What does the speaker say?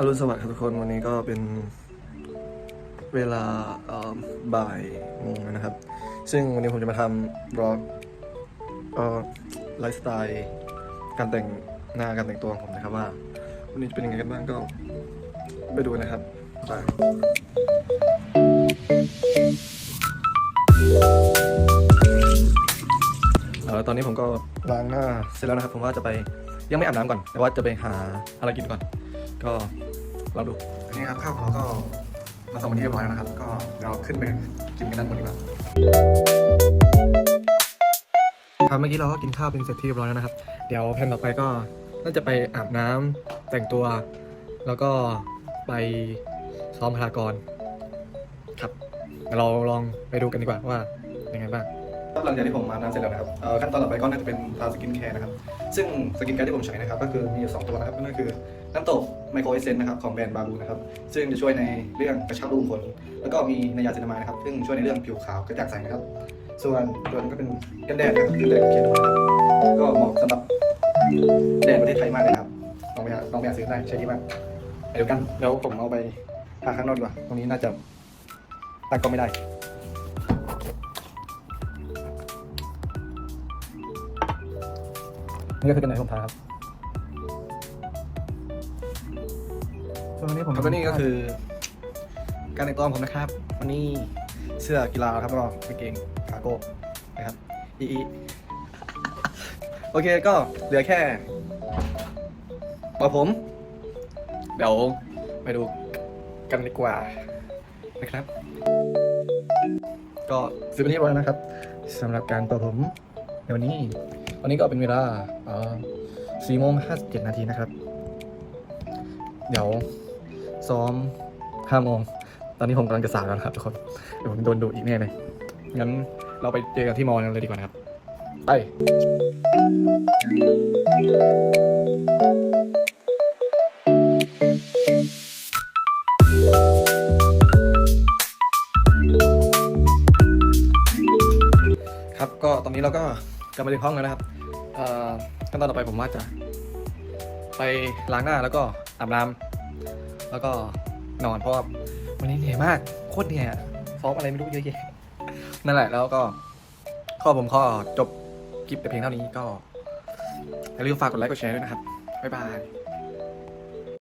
อรุณสวัสดิ์ครับทุกคนวันนี้ก็เป็นเวลาบ่ายโมงนะครับ ซึ่งวันนี้ผมจะมาทำบล็อกไลฟ์สไตล์การแต่งหน้าการแต่งตัวของผมนะครับว่า วันนี้จะเป็นยังไงกันบ้างก็ไปดูกันนะครับไปตอนนี้ผมก็ล้างหน้าเสร็จแล้วนะครับ ผมว่าจะไปยังไม่อาบน้ำก่อนแต่ว่าจะไปหาอะไรกินก่อน ก็ลองดูนี่ครับข้าวของเราก็มาส่งวันที่เรียบร้อยแล้วนะครับ ก็เราขึ้นไปกินกันด้านบนดีกว่าครับเมื่อกี้เราก็กินข้าวเป็นเสร็จที่เรียบร้อยแล้วนะครับ เดี๋ยวแผนต่อไปก็น่าจะไปอาบน้ำแต่งตัว แล้วก็ไปซ้อมพลากรครับเดี๋ยวเราลองไปดูกันดีกว่าว่ายังไงบ้าง หลังจากที่ผมอาบน้ำเสร็จแล้วนะครับเอ่อขั้นตอนต่อไปก็น่าจะเป็นทาสกินแคร์นะครับ ซึ่งสกินแคร์ที่ผมใช้นะครับ ก็คือมีอยู่สองตัวนะครับนั่นก็คือน้ำตกไมโครเอเซนนะครับของแบรนด์บาบูนะครับ ซึ่งจะช่วยในเรื่องกระชับรูขุมขนแล้วก็มีในยาเซนามายนะครับ ซึ่งช่วยในเรื่องผิวขาวกระจ่างใสนะครับ ส่วนตัวนี้ก็เป็นกันแดดนะครับคือแดดเขียนนะครับก็เหมาะสำหรับแดดประเทศไทยมากเลยครับลองไปหาลองไปหาซื้อได้ใช้ดีมากไปดูกันเดี๋ยวผมเอาไปทาข้างนอกดีกว่าตรงนี้น่าจะตั้งกล้องไม่ได้ นี่ก็คือกันไหนผมทาครับส่วนวันนี้ผมก็นี่ก็คือ การแต่งตัวของผมนะครับ วันนี้เสื้อกีฬาครับแล้วก็กางเกงคาร์โก้นะครับอีอีโอเคก็เหลือแค่บอกผม เดี๋ยวไปดูกันดีกว่านะครับ ก็ซื้อเป็นที่เรียบร้อยแล้วนะครับสำหรับการตัวผมในวันนี้ วันนี้ก็เป็นเวลาสี่โมงห้าสิบเจ็ดนาทีนะครับ เดี๋ยวซ้อมห้าโมง ตอนนี้ผมกำลังจะสายแล้วนครับทุกคน เดี๋ยวผมโดนดูอีกแน่เลย งั้นเราไปเจอกันที่มอลกันเลยดีกว่านะครับ ไป ครับ ก็ตอนนี้เราก็ กลับมาถึงห้องแล้วนะครับขั้นตอนต่อไปผมว่าจะ ไปล้างหน้าแล้วก็อาบน้ำแล้วก็นอนเพราะว่าวันนี้เหนื่อยมากโคตรเหนื่อยซ้อมอะไรไม่รู้เยอะแยะนั่นแหละแล้วก็ข้อผมข้อจบคลิปแต่เพียงเท่านี้ก็อย่าลืมฝากกดไลค์กดแชร์ด้วยนะครับบ๊ายบาย